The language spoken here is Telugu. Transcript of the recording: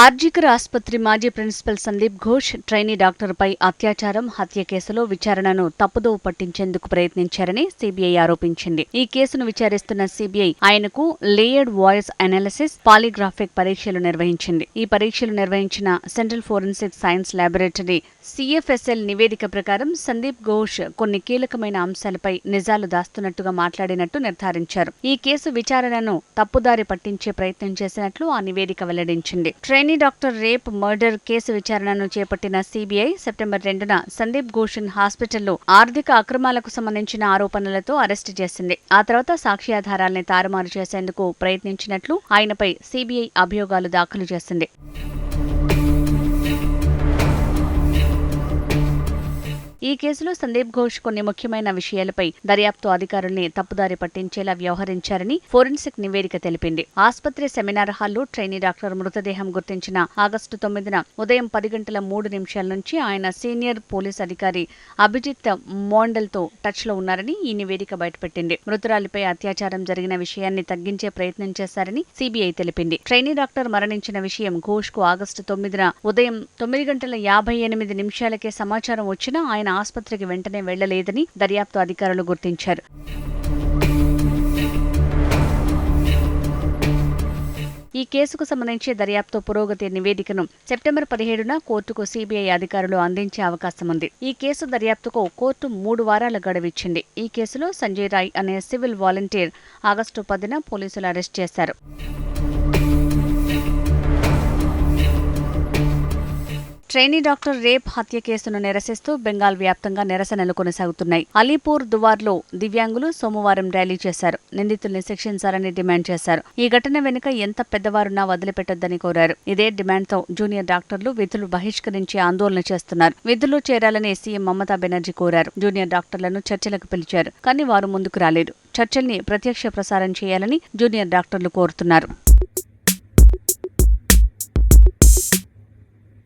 ఆర్జికర్ ఆసుపత్రి మాజీ ప్రిన్సిపల్ సందీప్ ఘోష్ ట్రైనీ డాక్టర్పై అత్యాచారం హత్య కేసులో విచారణను తప్పుదోవ పట్టించేందుకు ప్రయత్నించారని సిబిఐ ఆరోపించింది. ఈ కేసును విచారిస్తున్న సీబీఐ ఆయనకు లేయర్డ్ వాయిస్ అనాలిసిస్ పాలిగ్రాఫిక్ పరీక్షలు నిర్వహించింది. ఈ పరీక్షలు నిర్వహించిన central forensic science laboratory CFSL నివేదిక ప్రకారం సందీప్ ఘోష్ కొన్ని కీలకమైన అంశాలపై నిజాలు దాస్తున్నట్టుగా మాట్లాడినట్టు నిర్ధారించారు. ఈ కేసు విచారణను తప్పుదారి పట్టించే ప్రయత్నం చేసినట్లు ఆ నివేదిక వెల్లడించింది. Trainee doctor rape murder case విచారణను చేపట్టిన సిబిఐ సెప్టెంబర్ రెండున సందీప్ ఘోషన్ హాస్పిటల్లో ఆర్థిక అక్రమాలకు సంబంధించిన ఆరోపణలతో అరెస్టు చేసింది. ఆ తర్వాత సాక్ష్యాధారాల్ని తారుమారు చేసేందుకు ప్రయత్నించినట్లు ఆయనపై సిబిఐ అభియోగాలు దాఖలు చేసింది. ఈ కేసులో సందీప్ ఘోష్ కొన్ని ముఖ్యమైన విషయాలపై దర్యాప్తు అధికారుల్ని తప్పుదారి పట్టించేలా వ్యవహరించారని ఫోరెన్సిక్ నివేదిక తెలిపింది. ఆసుపత్రి సెమినార్ హాల్లో ట్రైనీ డాక్టర్ మృతదేహం గుర్తించిన ఆగస్టు తొమ్మిదిన ఉదయం పది గంటల మూడు నిమిషాల నుంచి ఆయన సీనియర్ పోలీస్ అధికారి అభిజిత్ మోండల్తో టచ్లో ఉన్నారని ఈ నివేదిక బయటపెట్టింది. మృతురాలిపై అత్యాచారం జరిగిన విషయాన్ని తగ్గించే ప్రయత్నం చేశారని సిబిఐ తెలిపింది. ట్రైనీ డాక్టర్ మరణించిన విషయం ఘోష్కు ఆగస్టు తొమ్మిదిన ఉదయం తొమ్మిది గంటల యాభై ఎనిమిది నిమిషాలకే సమాచారం వచ్చినా ఆయన ఆసుపత్రికి వెంటనే వెళ్ళలేదని దర్యాప్తు అధికారులు గుర్తించారు. ఈ కేసుకు సంబంధించి దర్యాప్తు పురోగతి నివేదికను సెప్టెంబర్ పదిహేడున కోర్టుకు సిబిఐ అధికారులు అందించే అవకాశం ఉంది. ఈ కేసు దర్యాప్తుకు కోర్టు మూడు వారాల గడువిచ్చింది ఈ కేసులో సంజయ్ రాయ్ అనే సివిల్ వాలంటీర్ ఆగస్టు పదిన పోలీసులు అరెస్ట్ చేశారు. ట్రైనీ డాక్టర్ రేప్ హత్య కేసును నిరసిస్తూ బెంగాల్ వ్యాప్తంగా నిరసనలు కొనసాగుతున్నాయి. అలీపూర్ దువార్లో దివ్యాంగులు సోమవారం ర్యాలీ చేశారు. నిందితుల్ని శిక్షించాలని డిమాండ్ చేశారు. ఈ ఘటన వెనుక ఎంత పెద్దవారున్నా వదిలిపెట్టొద్దని కోరారు. ఇదే డిమాండ్తో జూనియర్ డాక్టర్లు విధులు బహిష్కరించి ఆందోళన చేస్తున్నారు. విధులు చేరాలని సీఎం మమతా బెనర్జీ కోరారు. జూనియర్ డాక్టర్లను చర్చలకు పిలిచారు కానీ వారు ముందుకు రాలేదు. చర్చల్ని ప్రత్యక్ష ప్రసారం చేయాలని జూనియర్ డాక్టర్లు కోరుతున్నారు.